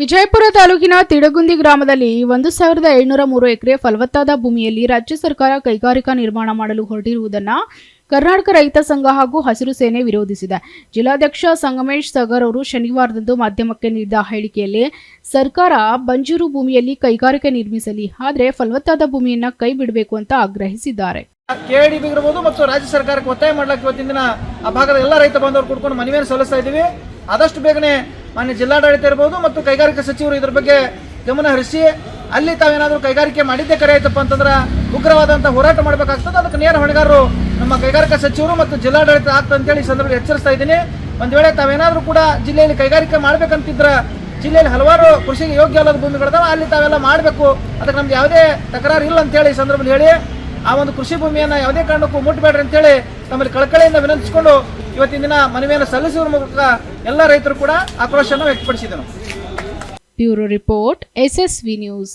ವಿಜಯಪುರ ತಾಲೂಕಿನ ತಿಡಗುಂದಿ ಗ್ರಾಮದಲ್ಲಿ ಒಂದು ಸಾವಿರದ ಏಳ್ನೂರ ಮೂರು ಎಕರೆ ಫಲವತ್ತಾದ ಭೂಮಿಯಲ್ಲಿ ರಾಜ್ಯ ಸರ್ಕಾರ ಕೈಗಾರಿಕಾ ನಿರ್ಮಾಣ ಮಾಡಲು ಹೊರಟಿರುವುದನ್ನು ಕರ್ನಾಟಕ ರೈತ ಸಂಘ ಹಾಗೂ ಹಸಿರು ಸೇನೆ ವಿರೋಧಿಸಿದೆ. ಜಿಲ್ಲಾಧ್ಯಕ್ಷ ಸಂಗಮೇಶ್ ಸಗರ್ ಅವರು ಶನಿವಾರದಂದು ಮಾಧ್ಯಮಕ್ಕೆ ನೀಡಿದ ಹೇಳಿಕೆಯಲ್ಲಿ, ಸರ್ಕಾರ ಬಂಜೂರು ಭೂಮಿಯಲ್ಲಿ ಕೈಗಾರಿಕೆ ನಿರ್ಮಿಸಲಿ, ಆದರೆ ಫಲವತ್ತಾದ ಭೂಮಿಯನ್ನು ಕೈ ಬಿಡಬೇಕು ಅಂತ ಆಗ್ರಹಿಸಿದ್ದಾರೆ. ಕೆಐಡಿ ಇರ್ಬೋದು ಮತ್ತು ರಾಜ್ಯ ಸರ್ಕಾರಕ್ಕೆ ಒತ್ತಾಯ ಮಾಡ್ಲಿಕ್ಕೆ ಇವತ್ತಿನ ದಿನ ಆ ಭಾಗದ ಎಲ್ಲ ರೈತ ಬಾಂಧವರು ಕೂಡ್ಕೊಂಡು ಮನವಿಯನ್ನು ಸಲ್ಲಿಸ್ತಾ ಇದ್ದೀವಿ. ಆದಷ್ಟು ಬೇಗನೆ ಮಾನ್ಯ ಜಿಲ್ಲಾಡಳಿತ ಇರ್ಬೋದು ಮತ್ತು ಕೈಗಾರಿಕಾ ಸಚಿವರು ಇದ್ರ ಬಗ್ಗೆ ಗಮನ ಹರಿಸಿ, ಅಲ್ಲಿ ತಾವೇನಾದರೂ ಕೈಗಾರಿಕೆ ಮಾಡಿದ್ದೇ ಕರೆ ಆಯ್ತಪ್ಪ ಅಂತಂದ್ರೆ ಉಗ್ರವಾದಂಥ ಹೋರಾಟ ಮಾಡಬೇಕಾಗ್ತದೆ. ಅದಕ್ಕೆ ನೇರ ಹೊಣೆಗಾರರು ನಮ್ಮ ಕೈಗಾರಿಕಾ ಸಚಿವರು ಮತ್ತು ಜಿಲ್ಲಾಡಳಿತ ಆಗ್ತದೆ ಅಂತೇಳಿ ಸಂದರ್ಭದಲ್ಲಿ ಎಚ್ಚರಿಸ್ತಾ ಇದ್ದೀನಿ. ಒಂದು ವೇಳೆ ತಾವೇನಾದರೂ ಕೂಡ ಜಿಲ್ಲೆಯಲ್ಲಿ ಕೈಗಾರಿಕೆ ಮಾಡಬೇಕಂತಿದ್ರೆ, ಜಿಲ್ಲೆಯಲ್ಲಿ ಹಲವಾರು ಕೃಷಿಗೆ ಯೋಗ್ಯ ಅಲ್ಲದ ಭೂಮಿಗಳಿದಾವೆ, ಅಲ್ಲಿ ತಾವೆಲ್ಲ ಮಾಡಬೇಕು. ಅದಕ್ಕೆ ನಮ್ಗೆ ಯಾವುದೇ ತಕರಾರು ಇಲ್ಲ ಅಂತೇಳಿ ಈ ಸಂದರ್ಭದಲ್ಲಿ ಹೇಳಿ, ಆ ಒಂದು ಕೃಷಿ ಭೂಮಿಯನ್ನು ಯಾವುದೇ ಕಾರಣಕ್ಕೂ ಮುಟ್ಟಬೇಡ್ರಿ ಅಂತೇಳಿ ತಮ್ಮಲ್ಲಿ ಕಳಕಳಿಯಿಂದ ವಿನಂತಿಸಿಕೊಂಡು ಇವತ್ತಿನ ದಿನ ಮನವಿಯನ್ನು ಸಲ್ಲಿಸುವ ಮೂಲಕ ಎಲ್ಲ ರೈತರು ಕೂಡ ಆಕ್ರೋಶವನ್ನು ವ್ಯಕ್ತಪಡಿಸಿದರು. Bureau report SSV news.